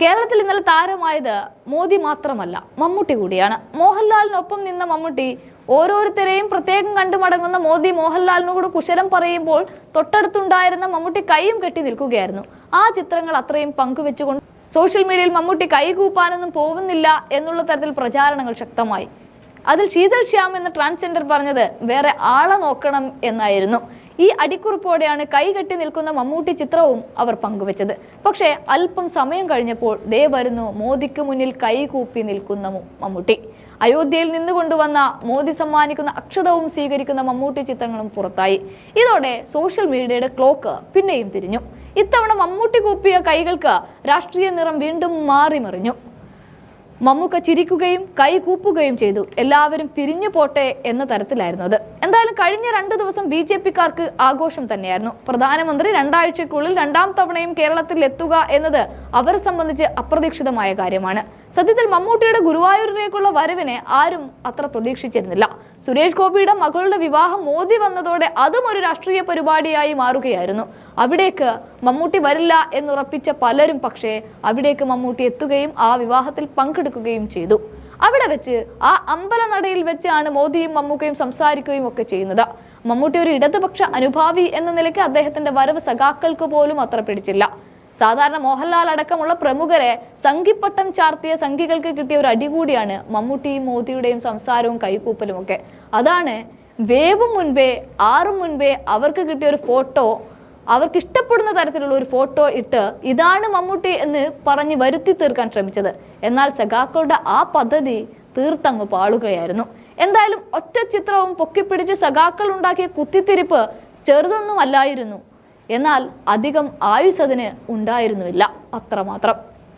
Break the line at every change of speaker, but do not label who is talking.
കേരളത്തിൽ ഇന്നലെ താരമായത് മോദി മാത്രമല്ല മമ്മൂട്ടി കൂടിയാണ്. മോഹൻലാലിനൊപ്പം നിന്ന മമ്മൂട്ടി ഓരോരുത്തരെയും പ്രത്യേകം കണ്ടു മടങ്ങുന്ന മോദി മോഹൻലാലിനോട് കുശലം പറയുമ്പോൾ തൊട്ടടുത്തുണ്ടായിരുന്ന മമ്മൂട്ടി കൈയും കെട്ടി നിൽക്കുകയായിരുന്നു. ആ ചിത്രങ്ങൾ അത്രയും പങ്കുവെച്ചുകൊണ്ട് സോഷ്യൽ മീഡിയയിൽ മമ്മൂട്ടി കൈകൂപ്പാനൊന്നും പോകുന്നില്ല എന്നുള്ള തരത്തിൽ പ്രചാരണങ്ങൾ ശക്തമായി. അതിൽ ശീതൽ ശ്യാം എന്ന ട്രാൻസ്ജെൻഡർ പറഞ്ഞത് വേറെ ആളെ നോക്കണം എന്നായിരുന്നു. ഈ അടിക്കുറിപ്പോടെയാണ് കൈകെട്ടി നിൽക്കുന്ന മമ്മൂട്ടി ചിത്രവും അവർ പങ്കുവച്ചത്. പക്ഷേ അല്പം സമയം കഴിഞ്ഞപ്പോൾ ദേ വരുന്നു മോദിക്ക് മുന്നിൽ കൈകൂപ്പി നിൽക്കുന്ന മമ്മൂട്ടി. അയോധ്യയിൽ നിന്നുകൊണ്ടുവന്ന മോദി സമ്മാനിക്കുന്ന അക്ഷതവും സ്വീകരിക്കുന്ന മമ്മൂട്ടി ചിത്രങ്ങളും പുറത്തായി. ഇതോടെ സോഷ്യൽ മീഡിയയുടെ ക്ലോക്ക് പിന്നെയും തിരിഞ്ഞു. ഇത്തവണ മമ്മൂട്ടി കൂപ്പിയ കൈകൾക്ക് രാഷ്ട്രീയ നിറം വീണ്ടും മാറിമറിഞ്ഞു. മമ്മൂക്ക ചിരിക്കുകയും കൈ കൂപ്പുകയും ചെയ്തു. എല്ലാവരും പിരിഞ്ഞു പോട്ടെ എന്ന തരത്തിലായിരുന്നു അത്. എന്തായാലും കഴിഞ്ഞ രണ്ടു ദിവസം ബി ജെ പിക്കാർക്ക് ആഘോഷം തന്നെയായിരുന്നു. പ്രധാനമന്ത്രി രണ്ടാഴ്ചക്കുള്ളിൽ രണ്ടാം തവണയും കേരളത്തിൽ എത്തുക എന്നത് അവരെ സംബന്ധിച്ച് അപ്രതീക്ഷിതമായ കാര്യമാണ്. സത്യത്തിൽ മമ്മൂട്ടിയുടെ ഗുരുവായൂരിലേക്കുള്ള വരവിനെ ആരും അത്ര പ്രതീക്ഷിച്ചിരുന്നില്ല. സുരേഷ് ഗോപിയുടെ മകളുടെ വിവാഹം മോദി വന്നതോടെ അതും ഒരു രാഷ്ട്രീയ പരിപാടിയായി മാറുകയായിരുന്നു. അവിടേക്ക് മമ്മൂട്ടി വരില്ല എന്നുറപ്പിച്ച പലരും പക്ഷേ അവിടേക്ക് മമ്മൂട്ടി എത്തുകയും ആ വിവാഹത്തിൽ പങ്കെടുക്കുകയും ചെയ്തു. അവിടെ വെച്ച് ആ അമ്പലനടയിൽ വെച്ചാണ് മോദിയും മമ്മൂക്കയും സംസാരിക്കുകയും ഒക്കെ ചെയ്യുന്നത്. മമ്മൂട്ടി ഒരു ഇടതുപക്ഷ അനുഭാവി എന്ന നിലയ്ക്ക് അദ്ദേഹത്തിന്റെ വരവ് സഖാക്കൾക്ക് പോലും അത്ര പിടിച്ചില്ല. സാധാരണ മോഹൻലാൽ അടക്കമുള്ള പ്രമുഖരെ സംഘിപ്പട്ടം ചാർത്തിയ സംഘികൾക്ക് കിട്ടിയ ഒരു അടികൂടിയാണ് മമ്മൂട്ടിയും മോദിയുടെയും സംസാരവും കൈകൂപ്പലും ഒക്കെ അതാണ് വേവും മുൻപേ ആറും മുൻപേ അവർക്ക് കിട്ടിയ ഒരു ഫോട്ടോ അവർക്ക് ഇഷ്ടപ്പെടുന്ന തരത്തിലുള്ള ഒരു ഫോട്ടോ ഇട്ട് ഇതാണ് മമ്മൂട്ടി എന്ന് പറഞ്ഞ് വരുത്തി തീർക്കാൻ ശ്രമിച്ചത്. എന്നാൽ സഖാക്കളുടെ ആ പദ്ധതി തീർത്തങ്ങ് പാളുകയായിരുന്നു. എന്തായാലും ഒറ്റ ചിത്രവും പൊക്കിപ്പിടിച്ച് സഖാക്കൾ ഉണ്ടാക്കിയ കുത്തിത്തിരിപ്പ് ചെറുതൊന്നും അല്ലായിരുന്നു എന്നാൽ അധികം ആയുസ് അതിന് ഉണ്ടായിരുന്നുമില്ല. അത്രമാത്രം.